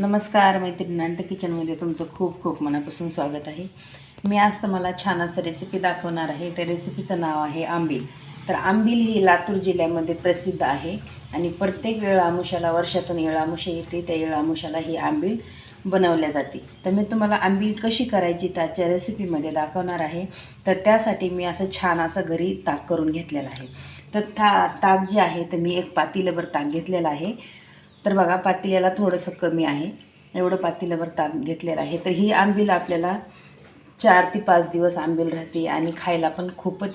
नमस्कार मैत्रिणींना किचनमध्ये तुमचं खूप खूप मनापासून स्वागत आहे. मी आज तुम्हाला छान असं रेसिपी दाखवणार आहे. त्या रेसिपीचं नाव आहे आंबील. तर आंबील ही लातूर जिल्ह्यामध्ये प्रसिद्ध आहे आणि प्रत्येक वेळामुशाला वर्षातून येळामुशा येते. त्या येळामुशाला ही आंबील बनवल्या जाते. तर मी तुम्हाला आंबील कशी करायची त्याच्या रेसिपीमध्ये दाखवणार आहे. तर त्यासाठी मी असं छान असं घरी ताक करून घेतलेलं आहे. तर था ताक जे आहे तर मी एक पातीलभर ताक घेतलेलं आहे. तर बघा पातेल्याला थोडंसं कमी आहे. एवढं पातेल्यावर ताक घेतलेलं आहे. तर ही आंबील आपल्याला चार ते पाच दिवस आंबील राहते आणि खायला पण खूपच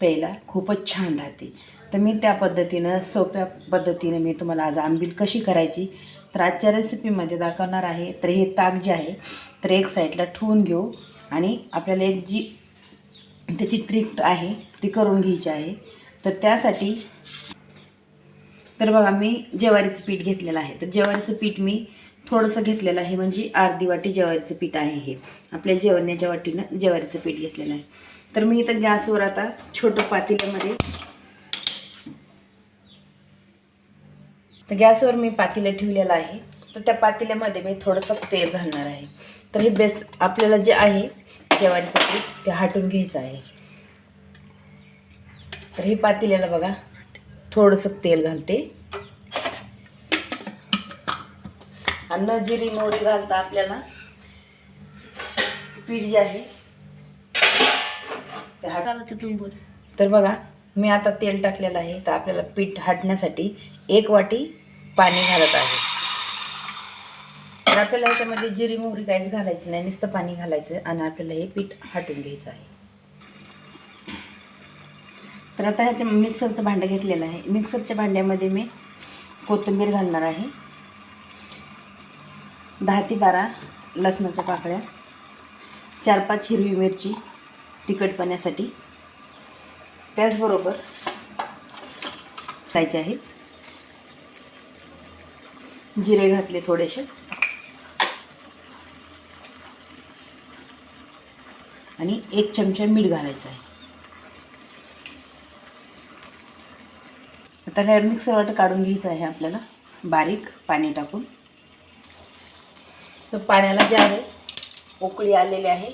प्यायला खूपच छान राहते. तर मी त्या पद्धतीनं सोप्या पद्धतीनं मी तुम्हाला आज आंबील कशी करायची तर आजच्या रेसिपीमध्ये दाखवणार आहे. तर हे ताक जे आहे तर एक साईडला ठेवून घेऊ आणि आपल्याला एक जी त्याची ट्रिक आहे ती करून घ्यायची आहे. तर त्यासाठी तर बघा मी ज्वारीचं पीठ घेतलेलं आहे. तर ज्वारीचं पीठ मी थोडंसं घेतलेलं आहे म्हणजे अर्धी वाटी ज्वारीचं पीठ आहे हे. आपल्या जेवण्याच्या वाटीनं ज्वारीचं पीठ घेतलेलं आहे. तर मी इथं गॅसवर आता छोटं पातेल्यामध्ये तर गॅसवर मी पातेलं ठेवलेलं आहे. तर त्या पातेल्यामध्ये मी थोडंसं तेल घालणार आहे. तर हे बेस आपल्याला जे आहे ज्वारीचं पीठ ते हाटून घ्यायचं आहे. तर हे पातेल्याला बघा थोडंसं तेल घालते. आणि न जिरी मोहरी घालता आपल्याला. पीठ जे आहे ते तिथून बोल. तर बघा मी आता तेल टाकलेलं आहे तर आपल्याला पीठ हाटण्यासाठी एक वाटी पाणी घालत आहे. तर आपल्याला ह्याच्यामध्ये जिरी मोहरी काहीच घालायची नाही नुसतं पाणी घालायचं आणि आपल्याला हे पीठ हाटून घ्यायचं आहे. तर आता ह्याच्या मिक्सरचं भांडं घेतलेलं आहे. मिक्सरच्या भांड्यामध्ये मी कोथिंबीर घालणार आहे. दहा ते बारा लसणाच्या पाकळ्या चार पाच हिरवी मिरची तिखटपण्यासाठी त्याचबरोबर खायचे आहेत. जिरे घातले थोडेसे. आणि एक चमचा मीठ घालायचं आहे. आता हे मिक्सर काढून घ्यायचं आहे आपल्याला. बारीक पाणी टाकून. तर पाण्याला जे आहे उकळी आलेली आहे.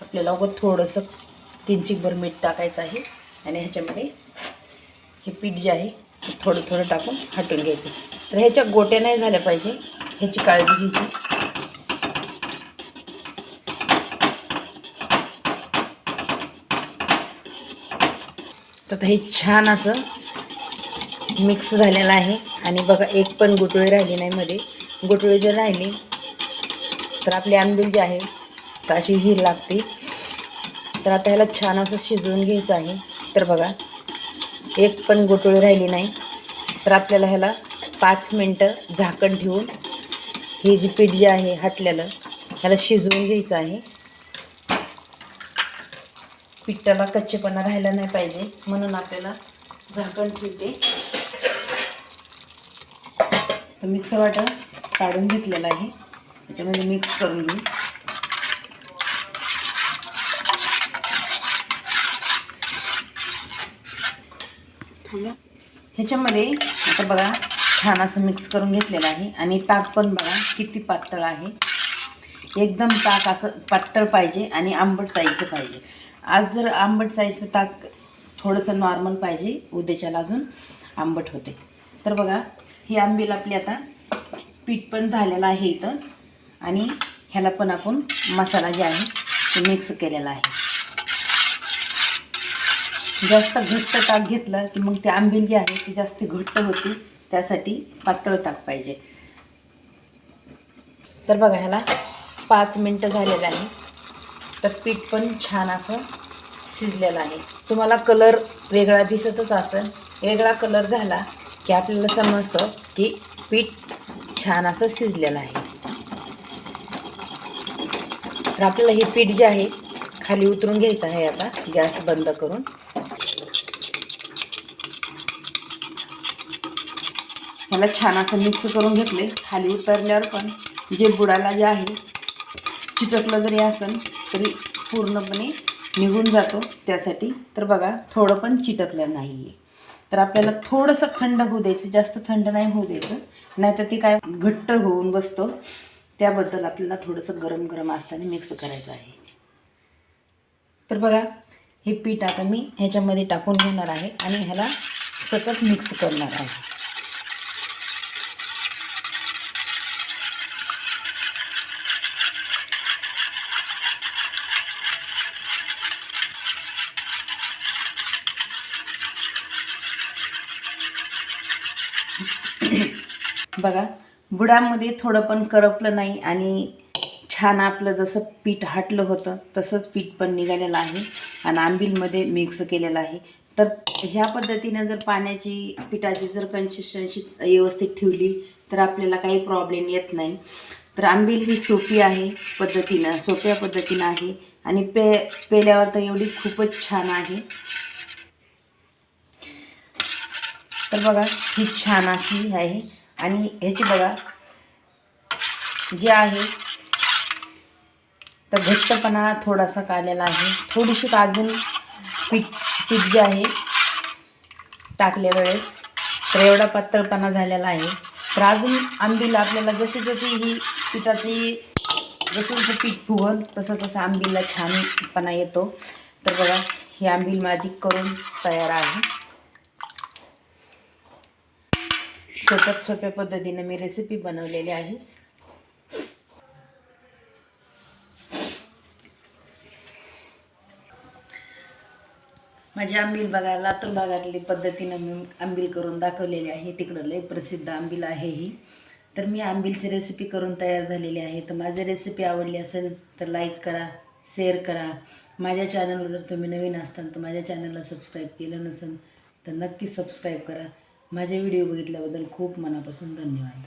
आपल्याला उगं थोडंसं तीन चिकभर मीठ टाकायचं आहे. आणि ह्याच्यामध्ये हे पीठ जे आहे ते थोडं थोडं टाकून हटून घ्यायचं. तर ह्याच्या गोट्या नाही झाल्या पाहिजे. ह्याची काळजी घ्यायची. तर हे छान असं मिक्स झालेलं आहे. आणि बघा एक पण गुटळी राहिली नाही मध्ये. गुटळी जर राहिली तर आपली आंबील जी आहे तर अशी ही लागते. तर आता ह्याला छान असं शिजवून घ्यायचं आहे. तर बघा एक पण गुटळी राहिली नाही. तर आपल्याला ह्याला पाच मिनटं झाकण ठेवून हे जी पीठ जे आहे हटलेलं ह्याला शिजवून घ्यायचं आहे. पिठाला कच्चेपणा राहायला नाही पाहिजे. म्हणून आपल्याला झाकण ठेवते. तर मिक्सर वाटं काढून घेतलेलं आहे. त्याच्यामध्ये मिक्स करून घेऊ. ह्याच्यामध्ये आता बघा छान असं मिक्स करून घेतलेलं आहे. आणि ताक पण बघा किती पातळ आहे. एकदम ताक असं पातळ पाहिजे आणि आंबट साईजचं पाहिजे. आज जर आंबट जायचं ताक थोडंसं नॉर्मल पाहिजे उद्याच्याला अजून आंबट होते. तर बघा ही आंबील आपली आता पीठ पण झालेलं आहे इथं आणि ह्याला पण आपण मसाला जे आहे ते मिक्स केलेला आहे. जास्त घट्ट ताक घेतलं की मग ते आंबील जे आहे ती जास्त घट्ट होती. त्यासाठी पातळ ताक पाहिजे. तर बघा ह्याला पाच मिनटं झालेलं आहे. तर पीठ पण छान असं शिजलेलं आहे. तुम्हाला कलर वेगळा दिसतच असेल. वेगळा कलर झाला की आपल्याला समजतं की पीठ छान असं शिजलेलं आहे. तर आपल्याला हे पीठ जे आहे खाली उतरून घ्यायचं आहे आता. गॅस बंद करून. ह्याला छान असं मिक्स करून घेतले. खाली उतरल्यावर पण जे बुडाला जे आहे चिटकलं जरी असेल तरी पूर्णपणे निघून जातो त्यासाठी. तर बघा थोडं पण चिटकलं नाही आहे तर आपल्याला थोडंसं थंड होऊ द्यायचं जास्त थंड नाही होऊ द्यायचं. नाहीतर ती काय घट्ट होऊन बसतो. त्याबद्दल आपल्याला थोडंसं गरम गरम असताना मिक्स करायचं आहे. तर बघा हे पीठ आता मी ह्याच्यामध्ये टाकून घेणार आहे आणि ह्याला सतत मिक्स करणार आहे. बघा बुडामध्ये थोडं पण करपलं नाही आणि छान आपलं जसं पीठ हाटलं होतं तसंच पीठ पण निघालेलं आहे आणि आंबीलमध्ये मिक्स केलेलं आहे. तर ह्या पद्धतीनं जर पाण्याची पिठाची जर कन्सिस्टन्सी व्यवस्थित ठेवली तर आपल्याला काही प्रॉब्लेम येत नाही. तर आंबील ही सोपी आहे पद्धतीनं सोप्या पद्धतीनं आहे आणि पे पेल्यावर तर एवढी खूपच छान आहे. तर बघा ही छान अशी आहे. आणि ह्याची बघा जे आहे तर घट्टपणा थोडासा काढलेला आहे. थोडीशी अजून पीठ पीठ जे आहे टाकल्या वेळेस तर एवढा पातळपणा झालेला आहे. तर अजून आंबीला आपल्याला जशी जशी ही पिठाची जसं जसं पीठ फुगल तसं तसं आंबीला छानपणा येतो. तर बघा ही आंबील माझी करून तयार आहे. सोप्यात सोप्या पद्धतीने मी रेसिपी बनवलेली आहे. माझी आंबील बघा लातूर भागातली पद्धतीनं मी आंबील करून दाखवलेली आहे. तिकडं लय प्रसिद्ध आंबील आहे ही. तर मी आंबीलची रेसिपी करून तयार झालेली आहे. तर माझी रेसिपी आवडली असेल तर लाईक करा शेअर करा. माझ्या चॅनलवर जर तुम्ही नवीन असताल तर माझ्या चॅनलला सबस्क्राईब केलं नसेल तर नक्की सबस्क्राईब करा. माझे व्हिडिओ बघितल्याबद्दल खूप मनापासून धन्यवाद.